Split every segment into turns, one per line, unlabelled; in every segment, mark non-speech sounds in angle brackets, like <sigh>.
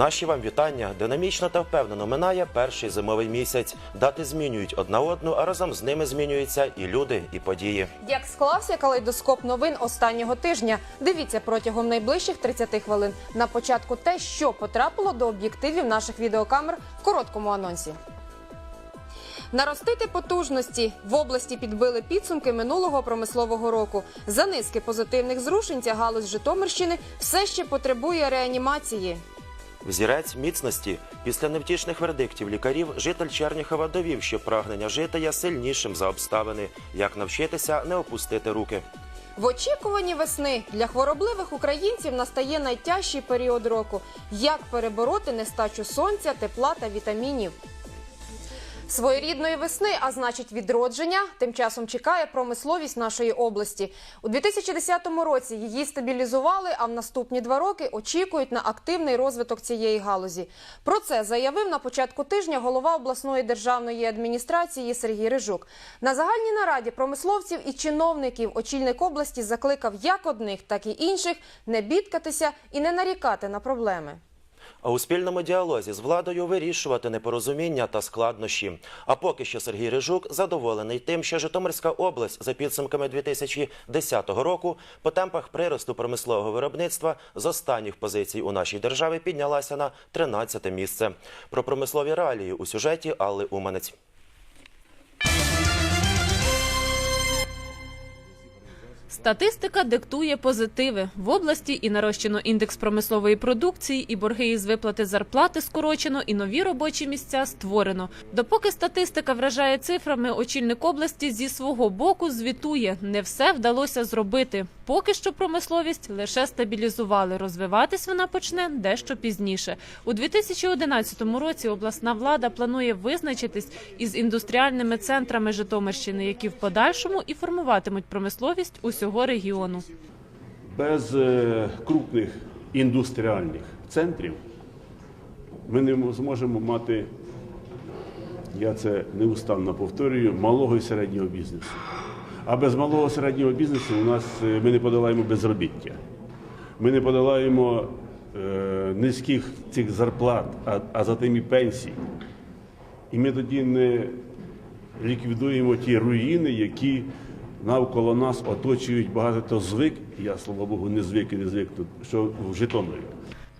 Наші вам вітання. Динамічно та впевнено минає перший зимовий місяць. Дати змінюють одна одну, а разом з ними змінюються і люди, і події.
Як склався калейдоскоп новин останнього тижня? Дивіться протягом найближчих 30 хвилин. На початку те, що потрапило до об'єктивів наших відеокамер в короткому анонсі. Наростити потужності в області підбили підсумки минулого промислового року. За низки позитивних зрушень ця галузь Житомирщини все ще потребує реанімації.
Взірець міцності після невтішних вердиктів лікарів житель Черніхова довів, що прагнення жити є сильнішим за обставини. Як навчитися не опустити руки.
В очікуванні весни для хворобливих українців настає найтяжчий період року. Як перебороти нестачу сонця, тепла та вітамінів? Своєрідної весни, а значить відродження, тим часом чекає промисловість нашої області. У 2010 році її стабілізували, а в наступні два роки очікують на активний розвиток цієї галузі. Про це заявив на початку тижня голова обласної державної адміністрації Сергій Рижук. На загальній нараді промисловців і чиновників очільник області закликав як одних, так і інших не бідкатися і не нарікати на проблеми.
А у спільному діалозі з владою вирішувати непорозуміння та складнощі. А поки що Сергій Рижук задоволений тим, що Житомирська область за підсумками 2010 року по темпах приросту промислового виробництва з останніх позицій у нашій державі піднялася на 13 місце. Про промислові реалії у сюжеті Алли Уманець.
Статистика диктує позитиви. В області і нарощено індекс промислової продукції, і борги із виплати зарплати скорочено, і нові робочі місця створено. Допоки статистика вражає цифрами, очільник області зі свого боку звітує, не все вдалося зробити. Поки що промисловість лише стабілізували. Розвиватись вона почне дещо пізніше. У 2011 році обласна влада планує визначитись із індустріальними центрами Житомирщини, які в подальшому і формуватимуть промисловість усього регіону.
Без е, крупних індустріальних центрів ми не зможемо мати, я це неустанно повторюю, малого і середнього бізнесу. А без малого і середнього бізнесу у нас е, ми не подолаємо безробіття. Ми не подолаємо е, низьких цих зарплат, а, а за тим і пенсій. І ми тоді не ліквідуємо ті руїни, які навколо нас оточують багато звик. Я, слава Богу, не звик і не звик тут, що в Житомирі.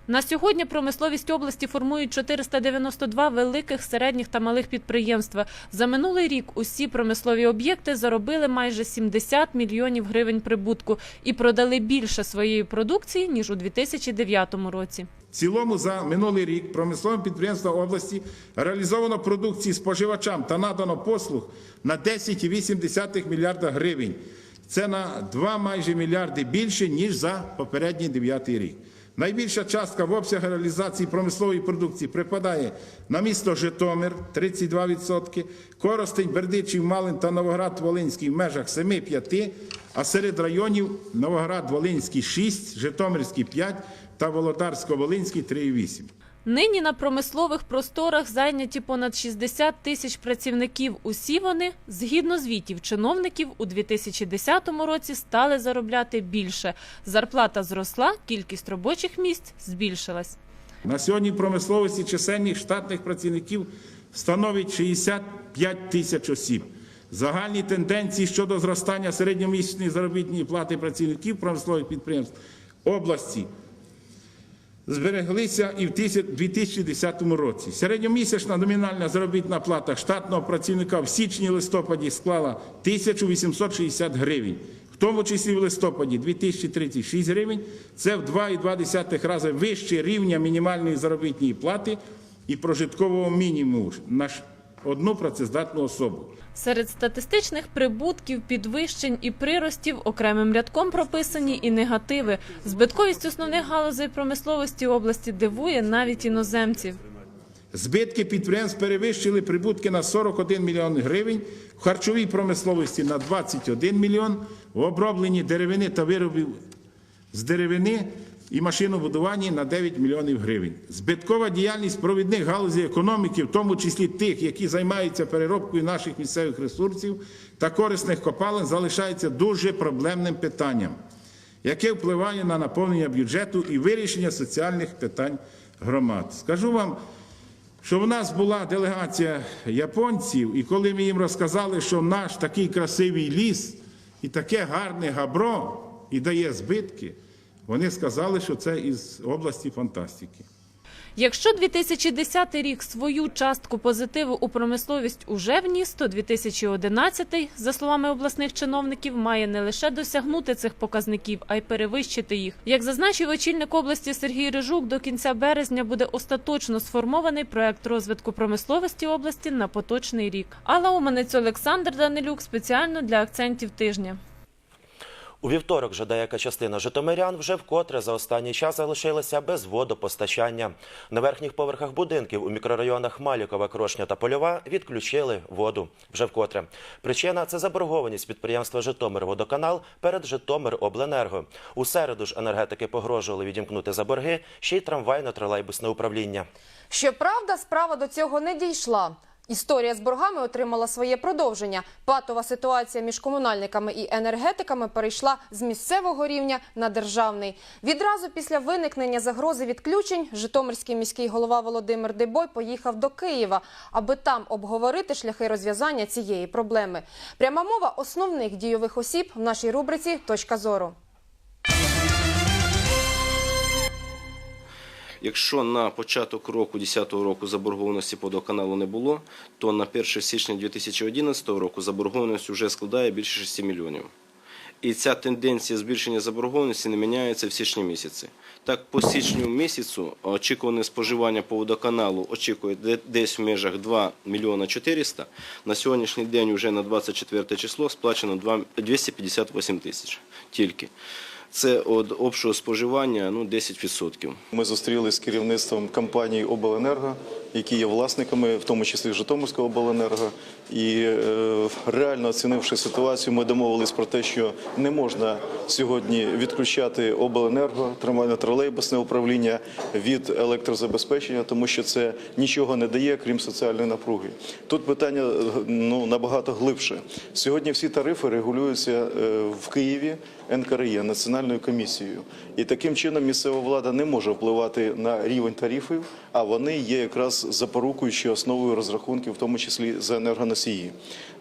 На сьогодні промисловість області формують 492 великих, середніх та малих підприємства. За минулий рік усі промислові об'єкти заробили майже 70 мільйонів гривень прибутку і продали більше своєї продукції ніж у 2009 році.
В цілому за минулий рік промисловим підприємствам області реалізовано продукції споживачам та надано послуг на 10,8 мільярда гривень. Це на 2 майже мільярди більше, ніж за попередній дев'ятий рік. Найбільша частка в обсягу реалізації промислової продукції припадає на місто Житомир 32%, Коростень, Бердичів, Малин та Новоград-Волинський в межах 7-5%, а серед районів Новоград-Волинський 6, Житомирський 5 та Володарсько-Волинський 3,8.
Нині на промислових просторах зайняті понад 60 тисяч працівників. Усі вони, згідно звітів чиновників, у 2010 році стали заробляти більше. Зарплата зросла, кількість робочих місць збільшилась.
На сьогодні в промисловості чисельність штатних працівників становить 65 тисяч осіб. Загальні тенденції щодо зростання середньомісячної заробітної плати працівників промислових підприємств області збереглися і в 2010 році. Середньомісячна номінальна заробітна плата штатного працівника в січні-листопаді склала 1860 гривень. В тому числі в листопаді 2036 гривень. Це в 2,2 рази вище рівня мінімальної заробітної плати і прожиткового мінімуму одну працездатну особу.
Серед статистичних прибутків, підвищень і приростів окремим рядком прописані і негативи. Збитковість основних галузей промисловості області дивує навіть іноземців.
Збитки підприємств перевищили прибутки на 41 мільйон гривень, в харчовій промисловості на 21 мільйон, в обробленні деревини та виробів з деревини і машинобудуванні на 9 мільйонів гривень. Збиткова діяльність провідних галузей економіки, в тому числі тих, які займаються переробкою наших місцевих ресурсів та корисних копалин, залишається дуже проблемним питанням, яке впливає на наповнення бюджету і вирішення соціальних питань громад. Скажу вам, що в нас була делегація японців, і коли ми їм розказали, що наш такий красивий ліс і таке гарне габро і дає збитки, вони сказали, що це із області фантастики.
Якщо 2010 рік свою частку позитиву у промисловість уже вніс, то 2011, за словами обласних чиновників, має не лише досягнути цих показників, а й перевищити їх. Як зазначив очільник області Сергій Рижук, до кінця березня буде остаточно сформований проект розвитку промисловості області на поточний рік. Алла Уманець, Олександр Данилюк спеціально для акцентів тижня.
У вівторок же деяка частина житомирян вже вкотре за останній час залишилася без водопостачання. На верхніх поверхах будинків у мікрорайонах Малікова, Крошня та Польова відключили воду. Вже вкотре. Причина це заборгованість підприємства Житомирводоканал перед Житомиробленерго. У середу ж енергетики погрожували відімкнути за борги ще й трамвайно-тролейбусне управління.
Щоправда, справа до цього не дійшла. Історія з боргами отримала своє продовження. Патова ситуація між комунальниками і енергетиками перейшла з місцевого рівня на державний. Відразу після виникнення загрози відключень Житомирський міський голова Володимир Дебой поїхав до Києва, аби там обговорити шляхи розв'язання цієї проблеми. Пряма мова основних дійових осіб в нашій рубриці Точка зору.
Якщо на початок року 2010 року заборгованості по водоканалу не було, то на 1 січня 2011 року заборгованість вже складає більше 6 мільйонів. І ця тенденція збільшення заборгованості не міняється в січні місяці. Так, по січню місяцю очікуване споживання по водоканалу очікує де- десь в межах 2 мільйона 400. На сьогоднішній день вже на 24 число сплачено 2 258 тисяч тільки. Це від общого споживання ну, 10%.
Ми зустрілися з керівництвом компанії Обленерго, які є власниками, в тому числі Житомирського обленерго. І е, реально оцінивши ситуацію, ми домовились про те, що не можна сьогодні відключати обленерго, трамвайно-тролейбусне управління від електрозабезпечення, тому що це нічого не дає, крім соціальної напруги. Тут питання ну, набагато глибше. Сьогодні всі тарифи регулюються е, в Києві НКРЄ, Національною комісією. І таким чином місцева влада не може впливати на рівень тарифів, а вони є якраз запорукуючи основою розрахунків, в тому числі за енергоносії.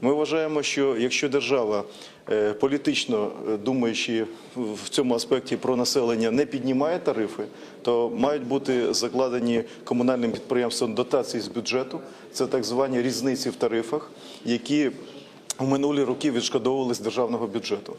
Ми вважаємо, що якщо держава е, політично е, думаючи в цьому аспекті про населення не піднімає тарифи, то мають бути закладені комунальним підприємствам дотації з бюджету. Це так звані різниці в тарифах, які в минулі роки відшкодовували з державного бюджету.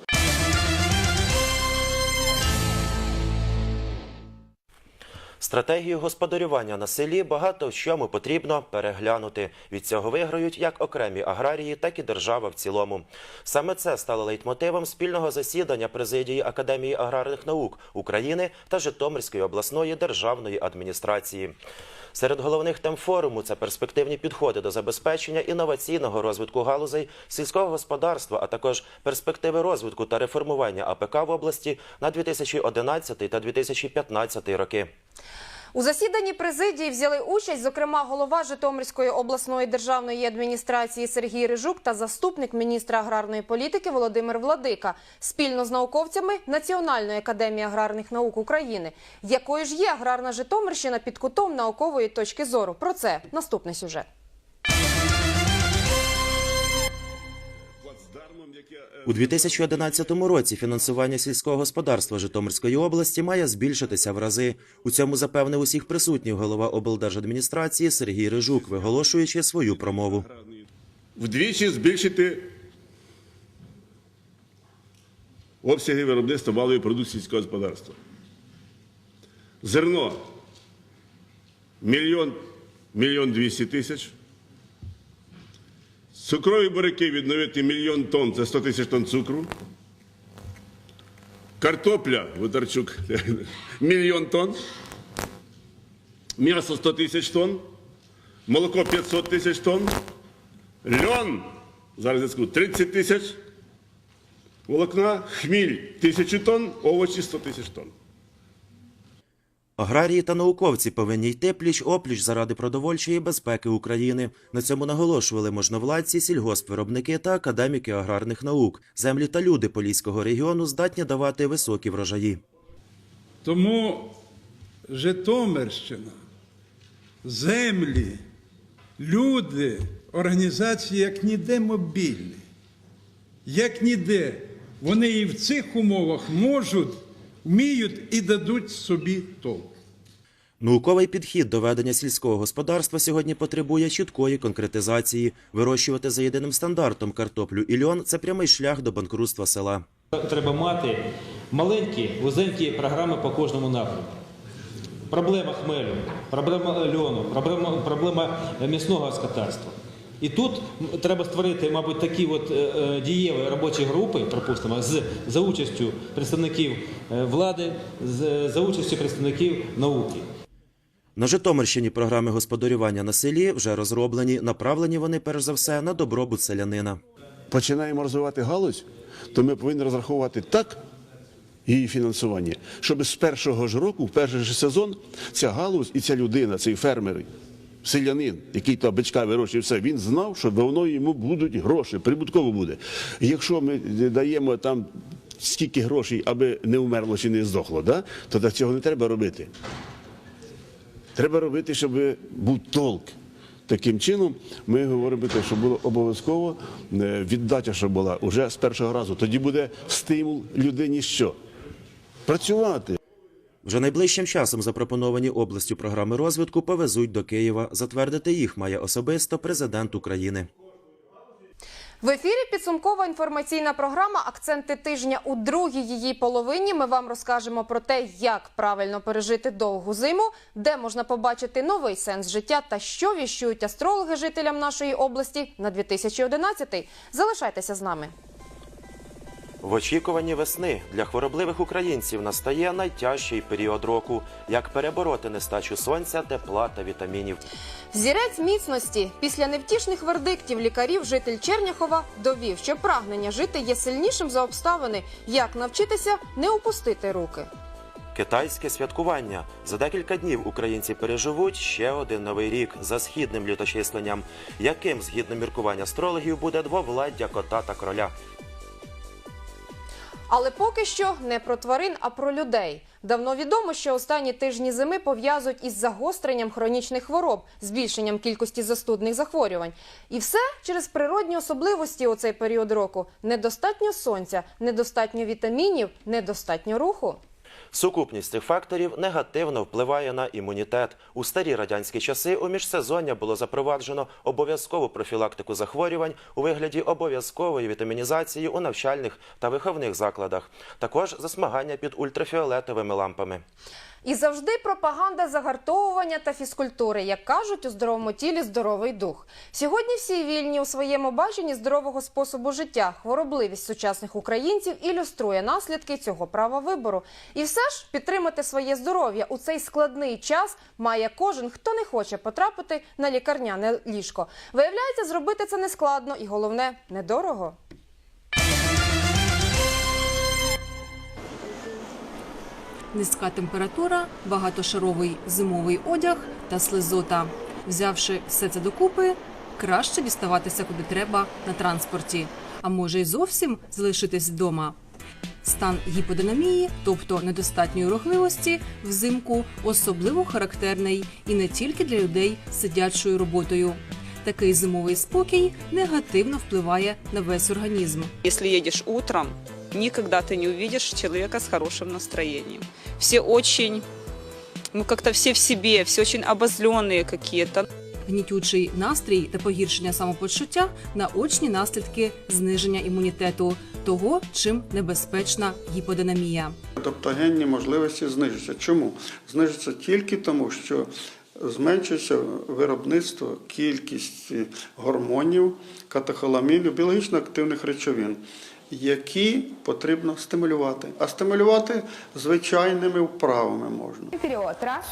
Стратегію господарювання на селі багато в чому потрібно переглянути. Від цього виграють як окремі аграрії, так і держава в цілому. Саме це стало лейтмотивом спільного засідання президії Академії аграрних наук України та Житомирської обласної державної адміністрації. Серед головних тем форуму це перспективні підходи до забезпечення інноваційного розвитку галузей сільського господарства, а також перспективи розвитку та реформування АПК в області на 2011 та 2015 роки.
У засіданні президії взяли участь, зокрема, голова Житомирської обласної державної адміністрації Сергій Рижук та заступник міністра аграрної політики Володимир Владика спільно з науковцями Національної академії аграрних наук України. Якою ж є аграрна Житомирщина під кутом наукової точки зору? Про це наступний сюжет.
У 2011 році фінансування сільського господарства Житомирської області має збільшитися в рази. У цьому запевнив усіх присутніх голова облдержадміністрації Сергій Рижук, виголошуючи свою промову.
Вдвічі збільшити обсяги виробництва валової продукції сільського господарства. Зерно мільйон, мільйон двісті тисяч. Цукрові буряки відновити мільйон тонн, це 100 тисяч тонн цукру. Картопля, Водарчук, <laughs> мільйон тонн. М'ясо 100 тисяч тонн. Молоко 500 тисяч тонн. Льон, зараз я скажу, 30 тисяч. Волокна, хміль 1000 тонн, овочі 100 тисяч тонн.
Аграрії та науковці повинні йти пліч-опліч заради продовольчої безпеки України. На цьому наголошували можновладці, сільгоспвиробники та академіки аграрних наук. Землі та люди Поліського регіону здатні давати високі врожаї.
Тому Житомирщина землі, люди, організації як ніде мобільні. Як ніде. Вони і в цих умовах можуть, вміють і дадуть собі толк.
Науковий підхід до ведення сільського господарства сьогодні потребує чіткої конкретизації. Вирощувати за єдиним стандартом картоплю і льон – це прямий шлях до банкрутства села.
Треба мати маленькі, вузенькі програми по кожному напрямку. Проблема хмелю, проблема льону, проблема, проблема м'ясного господарства. І тут треба створити, мабуть, такі от е, е, дієві робочі групи, припустимо, з за участю представників е, влади, з за участю представників науки.
На Житомирщині програми господарювання на селі вже розроблені. Направлені вони перш за все на добробут селянина.
починаємо розвивати галузь, то ми повинні розраховувати так її фінансування, щоб з першого ж року, в перший ж сезон, ця галузь і ця людина, цей фермер, селянин, який то бичка вирощує, все, він знав, що воно йому будуть гроші, прибутково буде. Якщо ми даємо там стільки грошей, аби не вмерло чи не здохло, да? то цього не треба робити. Треба робити, щоб був толк. Таким чином, ми говоримо, те, що було обов'язково е, віддача, що була уже з першого разу. Тоді буде стимул людині що? Працювати.
Вже найближчим часом запропоновані областю програми розвитку повезуть до Києва. Затвердити їх має особисто президент України.
В ефірі підсумкова інформаційна програма Акценти тижня у другій її половині. Ми вам розкажемо про те, як правильно пережити довгу зиму, де можна побачити новий сенс життя та що віщують астрологи жителям нашої області на 2011. Залишайтеся з нами.
В очікуванні весни для хворобливих українців настає найтяжчий період року. Як перебороти нестачу сонця, тепла та вітамінів.
Зірець міцності після невтішних вердиктів лікарів житель Черняхова довів, що прагнення жити є сильнішим за обставини. Як навчитися не опустити руки.
Китайське святкування за декілька днів українці переживуть ще один новий рік за східним люточисленням, яким згідно міркувань астрологів буде двовладдя кота та кроля.
Але поки що не про тварин, а про людей. Давно відомо, що останні тижні зими пов'язують із загостренням хронічних хвороб, збільшенням кількості застудних захворювань. І все через природні особливості у цей період року: недостатньо сонця, недостатньо вітамінів, недостатньо руху.
Сукупність цих факторів негативно впливає на імунітет. У старі радянські часи у міжсезоння було запроваджено обов'язкову профілактику захворювань у вигляді обов'язкової вітамінізації у навчальних та виховних закладах. Також засмагання під ультрафіолетовими лампами.
І завжди пропаганда загартовування та фізкультури, як кажуть, у здоровому тілі здоровий дух. Сьогодні всі вільні у своєму баченні здорового способу життя. Хворобливість сучасних українців ілюструє наслідки цього права вибору. І все ж підтримати своє здоров'я у цей складний час має кожен, хто не хоче потрапити на лікарняне ліжко. Виявляється, зробити це нескладно і головне недорого.
Низька температура, багатошаровий зимовий одяг та слизота. Взявши все це докупи, краще діставатися куди треба на транспорті, а може й зовсім залишитись вдома. Стан гіподинамії, тобто недостатньої рухливості, взимку особливо характерний і не тільки для людей з сидячою роботою. Такий зимовий спокій негативно впливає на весь організм.
Если едешь утром, никогда ты не увидишь человека с хорошим настроением. Все очень, ну как-то все в себе, все очень обозленные какие-то.
Гнітючий настрій та погіршення самопочуття наочні наслідки зниження імунітету, того, чим небезпечна гіподинамія.
Тобто генні можливості знижуються. Чому? Знижуються тільки тому, що зменшується виробництво, кількість гормонів, катехоламінів, біологічно активних речовин, які потрібно стимулювати. А стимулювати звичайними вправами можна.
Вперед. Раз,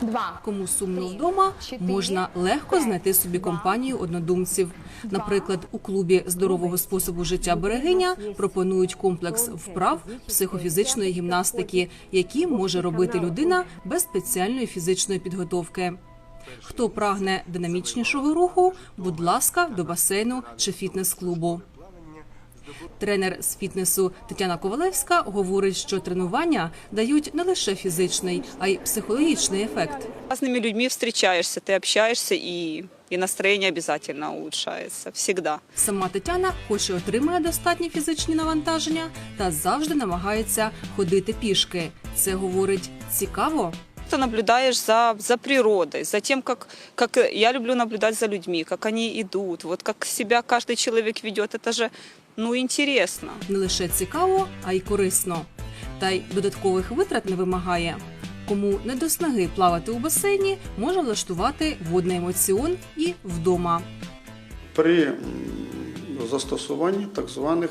два.
Кому сумно вдома, можна легко знайти собі компанію однодумців. Наприклад, у клубі здорового способу життя берегиня пропонують комплекс вправ психофізичної гімнастики, які може робити людина без спеціальної фізичної підготовки. Хто прагне динамічнішого руху, будь ласка, до басейну чи фітнес-клубу. Тренер з фітнесу Тетяна Ковалевська говорить, що тренування дають не лише фізичний, а й психологічний ефект.
С разными людьми встречаешься, ты общаешься, и, и настроение обязательно улучшается. Всегда.
Сама Тетяна, хоч і отримує достатні фізичні навантаження, та завжди намагається ходити пішки. Це говорить цікаво
Ты наблюдаешь за, за природой, за тем, как, как я люблю наблюдать за людьми, как они идут, вот как себя каждый человек ведет. Это же, ну, интересно.
Не лише цікаво, а й корисно. Та й додаткових витрат не вимагає. Кому не до снаги плавати у басейні, може влаштувати водний емоціон і вдома.
При м, застосуванні так званих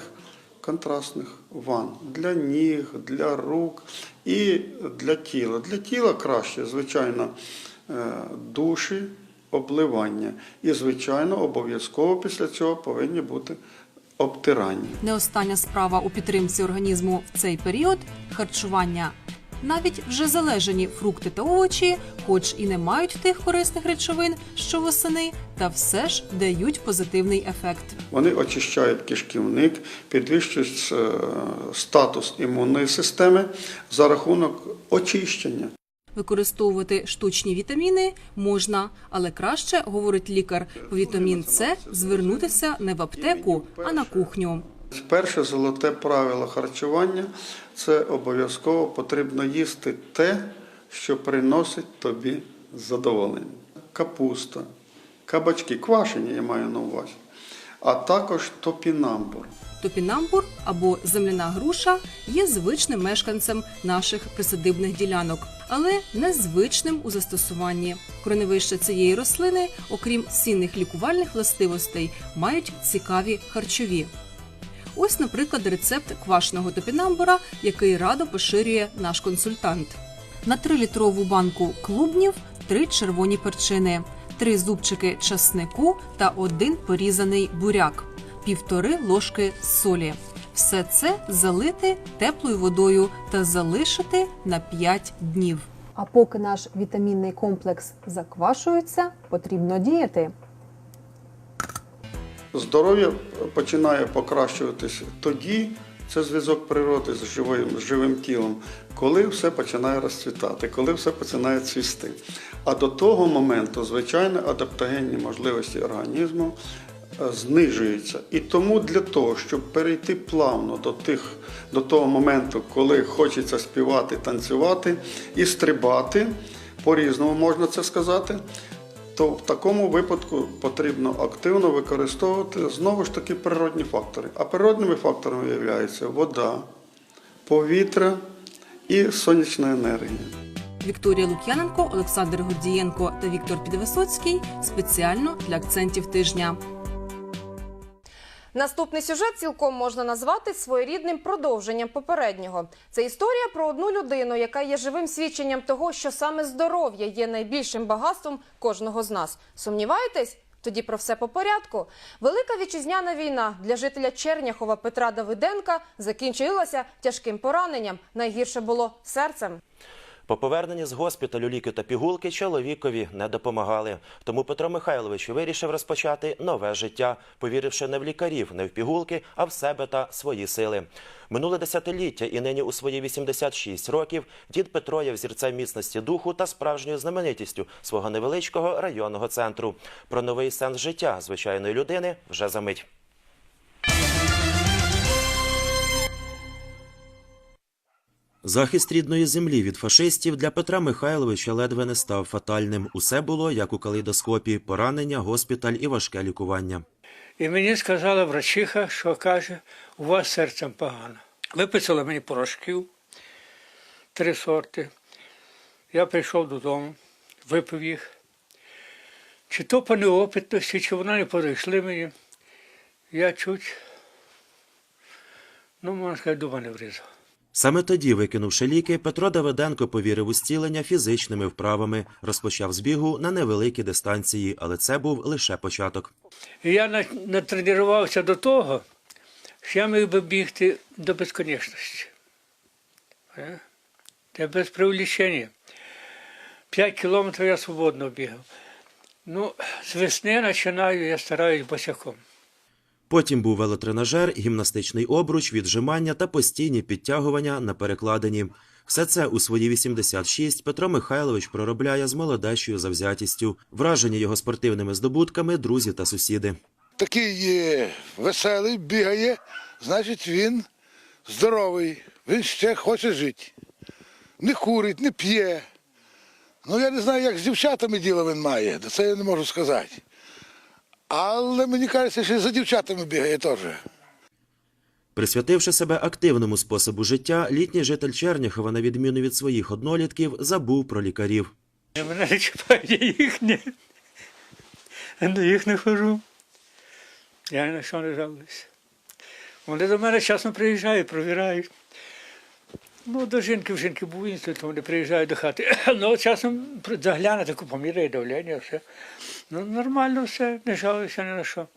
контрастних ванн для ніг, для рук і для тіла. Для тіла краще, звичайно, е, душі, обливання. І, звичайно, обов'язково після цього повинні бути обтирання.
Не остання справа у підтримці організму в цей період харчування. Навіть вже залежені фрукти та овочі, хоч і не мають тих корисних речовин, що восени, та все ж дають позитивний ефект.
Вони очищають кишківник, підвищують е, статус імунної системи за рахунок очищення.
Використовувати штучні вітаміни можна, але краще, говорить лікар, по вітамін С звернутися не в аптеку, а на кухню.
Перше золоте правило харчування це обов'язково потрібно їсти те, що приносить тобі задоволення. Капуста, кабачки, квашені, я маю на увазі, а також топінамбур.
Топінамбур або земляна груша є звичним мешканцем наших присадибних ділянок, але незвичним у застосуванні. Кореневища цієї рослини, окрім цінних лікувальних властивостей, мають цікаві харчові. Ось, наприклад, рецепт квашеного топінамбура, який радо поширює наш консультант. На 3-літрову банку клубнів три червоні перчини, три зубчики часнику та один порізаний буряк, півтори ложки солі. Все це залити теплою водою та залишити на 5 днів.
А поки наш вітамінний комплекс заквашується, потрібно діяти.
Здоров'я починає покращуватися тоді, це зв'язок природи з живим, з живим тілом, коли все починає розцвітати, коли все починає цвісти. А до того моменту, звичайно, адаптогенні можливості організму е, знижуються. І тому для того, щоб перейти плавно до, тих, до того моменту, коли хочеться співати, танцювати і стрибати, по-різному можна це сказати, то в такому випадку потрібно активно використовувати знову ж таки природні фактори. А природними факторами є вода, повітря і сонячна енергія.
Вікторія Лук'яненко, Олександр Гордієнко та Віктор Підвисоцький спеціально для акцентів тижня.
Наступний сюжет цілком можна назвати своєрідним продовженням попереднього. Це історія про одну людину, яка є живим свідченням того, що саме здоров'я є найбільшим багатством кожного з нас. Сумніваєтесь? Тоді про все по порядку. Велика вітчизняна війна для жителя Черняхова Петра Давиденка закінчилася тяжким пораненням. Найгірше було серцем.
По поверненні з госпіталю ліки та пігулки чоловікові не допомагали. Тому Петро Михайлович вирішив розпочати нове життя, повіривши не в лікарів, не в пігулки, а в себе та свої сили. Минуле десятиліття і нині у свої 86 років дід Петро є взірцем міцності духу та справжньою знаменитістю свого невеличкого районного центру. Про новий сенс життя звичайної людини вже за мить. Захист рідної землі від фашистів для Петра Михайловича ледве не став фатальним. Усе було як у калейдоскопі: поранення, госпіталь і важке лікування.
І мені сказала врачиха, що каже, у вас серцем погано. Виписали мені порошків, три сорти. Я прийшов додому, випив їх. Чи то по неопитності, чи вона не подійшли мені. Я чуть, ну, можна сказати, дуба не врізав.
Саме тоді, викинувши ліки, Петро Давиденко повірив у зцілення фізичними вправами, розпочав збігу на невеликі дистанції, але це був лише початок.
Я натренувався до того, що я міг би бігти до безконечності. Е? Це без привлічення. П'ять кілометрів я свободно бігав. Ну, з весни починаю, я стараюсь босяком.
Потім був велотренажер, гімнастичний обруч, віджимання та постійні підтягування на перекладині. Все це у свої 86 Петро Михайлович проробляє з молодечою завзятістю. Вражені його спортивними здобутками друзі та сусіди.
такий е, веселий, бігає, значить він здоровий, він ще хоче жити. Не курить, не п'є. Ну я не знаю, як з дівчатами діло він має, до це я не можу сказати. Але мені кажеться, що і за дівчатами бігає теж.
Присвятивши себе активному способу життя, літній житель Черняхова, на відміну від своїх однолітків, забув про лікарів.
Мене не чіпають, я їх не, до їх не хожу. Я ні на що не жалуюся. Вони до мене часом приїжджають, провірають. Ну, до жінки в жінки був інститут, то вони приїжджають до хати. <clears throat> Ну, часом заглянути, поміряє давлення, все. Ну, нормально все, не жалуюся ні на що.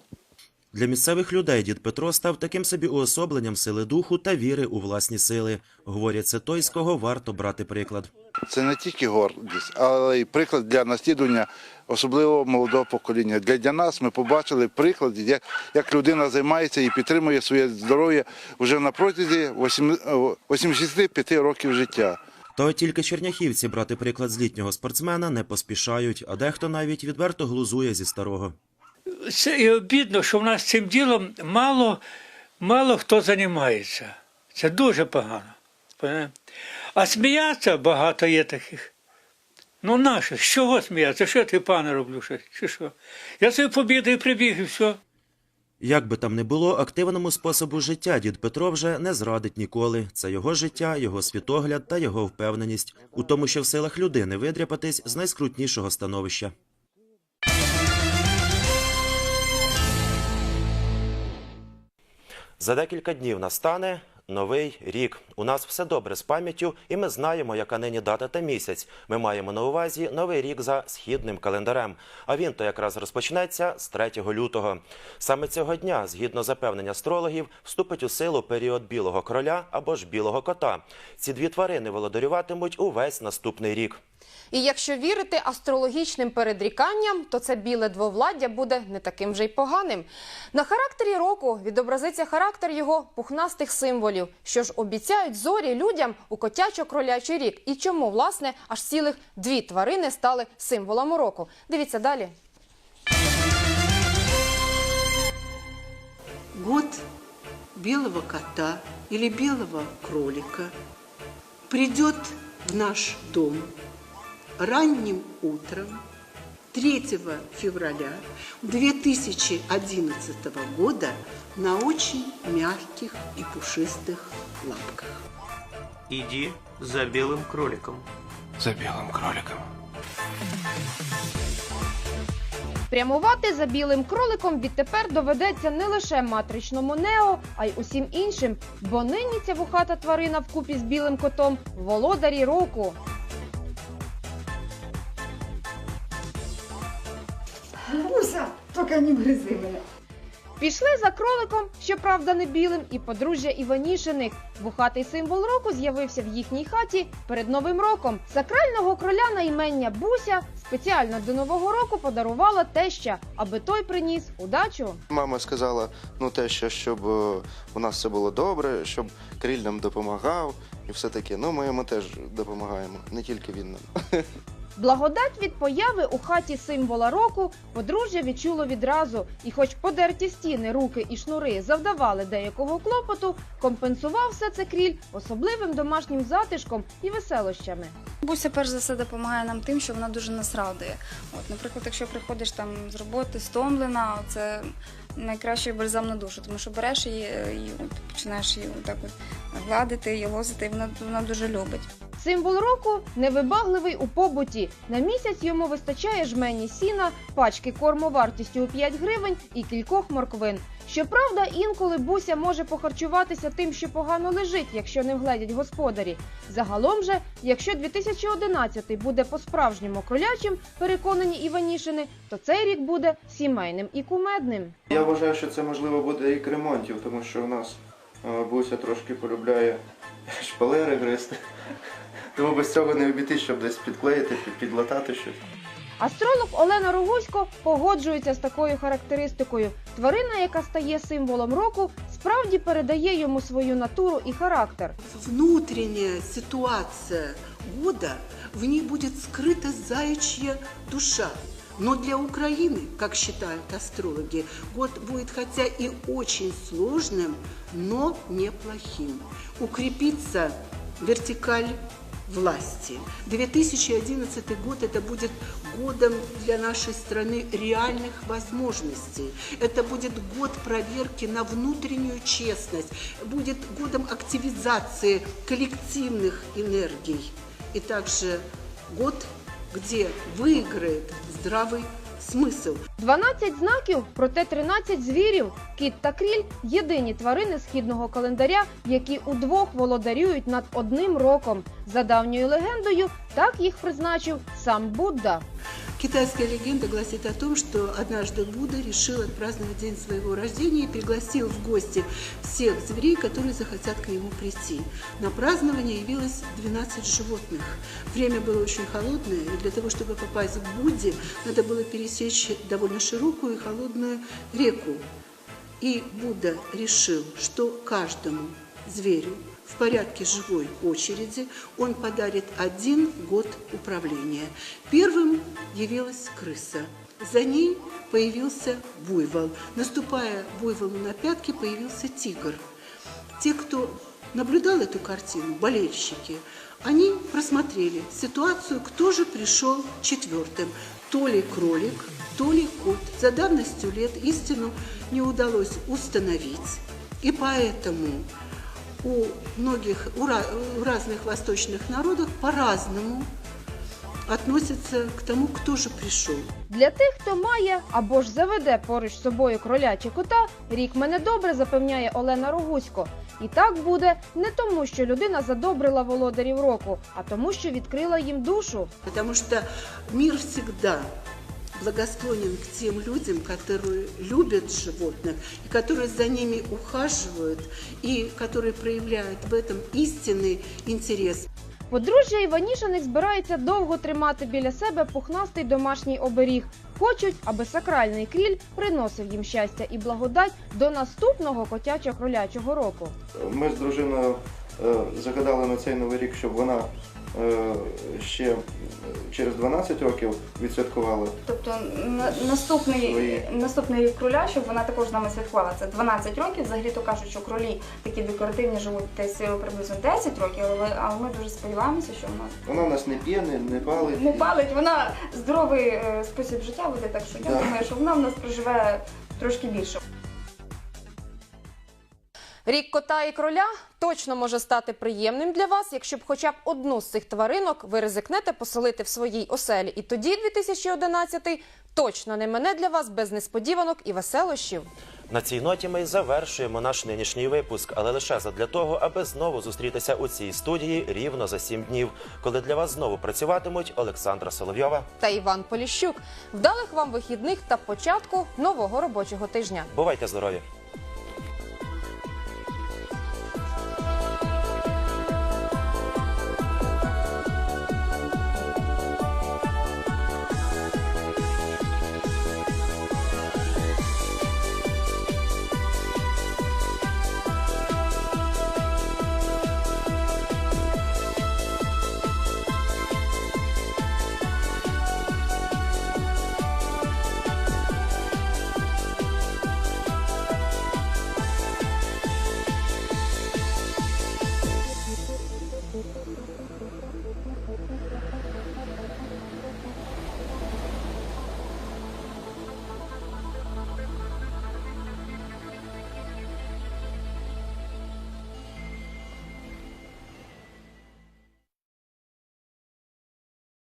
Для місцевих людей дід Петро став таким собі уособленням сили духу та віри у власні сили. Говорять, це той, з кого варто брати приклад.
Це не тільки гордість, але й приклад для наслідування, особливо молодого покоління. Для, для нас ми побачили приклад, як, як людина займається і підтримує своє здоров'я вже на протязі 8 е, 85 років життя.
То тільки черняхівці брати приклад з літнього спортсмена не поспішають, а дехто навіть відверто глузує зі старого.
Це обідно, що в нас цим ділом мало, мало хто займається. Це дуже погано. А сміятися багато є таких. Ну наше, з чого сміятися? Що я ти пане роблю? Що? Я собі побігаю, прибіг і все.
Як би там не було, активному способу життя дід Петро вже не зрадить ніколи. Це його життя, його світогляд та його впевненість у тому, що в силах людини видряпатись з найскрутнішого становища. За декілька днів настане новий рік. У нас все добре з пам'яттю, і ми знаємо, яка нині дата та місяць. Ми маємо на увазі новий рік за східним календарем. А він то якраз розпочнеться з 3 лютого. Саме цього дня, згідно запевнення астрологів, вступить у силу період білого кроля або ж білого кота. Ці дві тварини володарюватимуть увесь наступний рік.
І якщо вірити астрологічним передріканням, то це біле двовладдя буде не таким вже й поганим. На характері року відобразиться характер його пухнастих символів, що ж обіцяють зорі людям у котячо-кролячий рік. І чому, власне, аж цілих дві тварини стали символами року. Дивіться далі.
Год белого кота или белого кролика придет в наш дом ранним утром 3 февраля 2011 года на очень мягких и пушистых лапках.
Иди за белым кроликом.
За білим кроликом.
Прямувати за білим кроликом відтепер доведеться не лише матричному Нео, а й усім іншим, бо нині ця вухата тварина вкупі з білим котом володарі року.
Буся, тільки не гризи мене.
Пішли за кроликом, щоправда, не білим, і подружжя Іванішиних. Вухатий символ року з'явився в їхній хаті перед Новим роком. Сакрального кроля на імення Буся спеціально до Нового року подарувала теща, аби той приніс удачу.
Мама сказала, ну те, що щоб е, у нас все було добре, щоб Кріль нам допомагав і все таке. Ну, ми йому теж допомагаємо, не тільки він нам. <laughs>
Благодать від появи у хаті символа року подружжя відчуло відразу, і, хоч подерті стіни, руки і шнури завдавали деякого клопоту, компенсував все це кріль особливим домашнім затишком і веселощами.
Буся перш за все допомагає нам тим, що вона дуже нас радує. От, наприклад, якщо приходиш там з роботи стомлена, це найкращий бальзам на душу, тому що береш її і от, починаєш її так от гладити, її лозити, і вона, вона дуже любить.
Символ року невибагливий у побуті. На місяць йому вистачає жмені сіна, пачки корму вартістю у 5 гривень і кількох морквин. Щоправда, інколи буся може похарчуватися тим, що погано лежить, якщо не вгледять господарі. Загалом же, якщо 2011 буде по-справжньому кролячим, переконані Іванішини, то цей рік буде сімейним і кумедним.
Я вважаю, що це можливо буде рік ремонтів, тому що у нас Буся трошки полюбляє шпалери гризти. Тому без цього не обійтись, щоб десь підклеїти, підлатати щось.
Астролог Олена Рогусько погоджується з такою характеристикою. Тварина, яка стає символом року, справді передає йому свою натуру і характер.
Внутренняя ситуация года, в ней будет скрыта заячья душа. Но для Украины, как считают астрологи, год будет хотя и очень сложным, но неплохим. Укрепится вертикаль власти. 2011 год это будет годом для нашей страны реальных возможностей. Это будет год проверки на внутреннюю честность, будет годом активизации коллективных энергий. И также год, где выиграет здравый смысл.
12 знаків, проте 13 звірів. Кіт та кріль єдині тварини східного календаря, які удвох володарюють над одним роком. За давньою легендою, так їх призначив сам Будда.
Китайская легенда гласит о том, что однажды Будда решил отпраздновать день своего рождения и пригласил в гости всех зверей, которые захотят к нему прийти. На празднование явилось 12 животных. Время было очень холодное, и для того, чтобы попасть к Будде, надо было пересечь довольно широкую и холодную реку. И Будда решил, что каждому зверю в порядке живой очереди он подарит один год управления. Первым явилась крыса. За ней появился буйвол. Наступая буйволу на пятки, появился тигр. Те, кто наблюдал эту картину, болельщики, они просмотрели ситуацию, кто же пришел четвертым. То ли кролик, то ли кот. За давностью лет истину не удалось установить. И поэтому у многих, у, у разных восточных народов по-разному относятся к тому, кто же пришел.
Для тих, хто має або ж заведе поруч з собою кроля чи кота, рік мене добре запевняє Олена Рогусько. І так буде не тому, що людина задобрила володарів року, а тому, що відкрила їм душу.
Потому что мир всегда благосклонен к тем людям, которые любят животных, и которые за ними ухаживают, и которые проявляют в этом истинный интерес.
Подружжя Іванішиних збирається довго тримати біля себе пухнастий домашній оберіг. Хочуть, аби сакральний кріль приносив їм щастя і благодать до наступного котячо-кролячого року.
Ми з дружиною е, загадали на цей новий рік, щоб вона е, ще е, через 12 років відсвяткувала.
Тобто на- наступний,
Свої.
наступний рік кроля, щоб вона також з нами святкувала, це 12 років. Взагалі то кажуть, що кролі такі декоративні живуть десь е, приблизно 10 років, але, але ми дуже сподіваємося, що вона
Вона в нас не п'є, не, не палить.
не палить, вона здоровий е, спосіб життя веде, так що я думаю, що вона в нас проживе трошки більше.
Рік кота і кроля точно може стати приємним для вас, якщо б хоча б одну з цих тваринок ви ризикнете поселити в своїй оселі. І тоді 2011 точно не мене для вас без несподіванок і веселощів.
На цій ноті ми завершуємо наш нинішній випуск, але лише задля того, аби знову зустрітися у цій студії рівно за сім днів, коли для вас знову працюватимуть Олександра Соловйова.
Та Іван Поліщук. Вдалих вам вихідних та початку нового робочого тижня.
Бувайте здорові!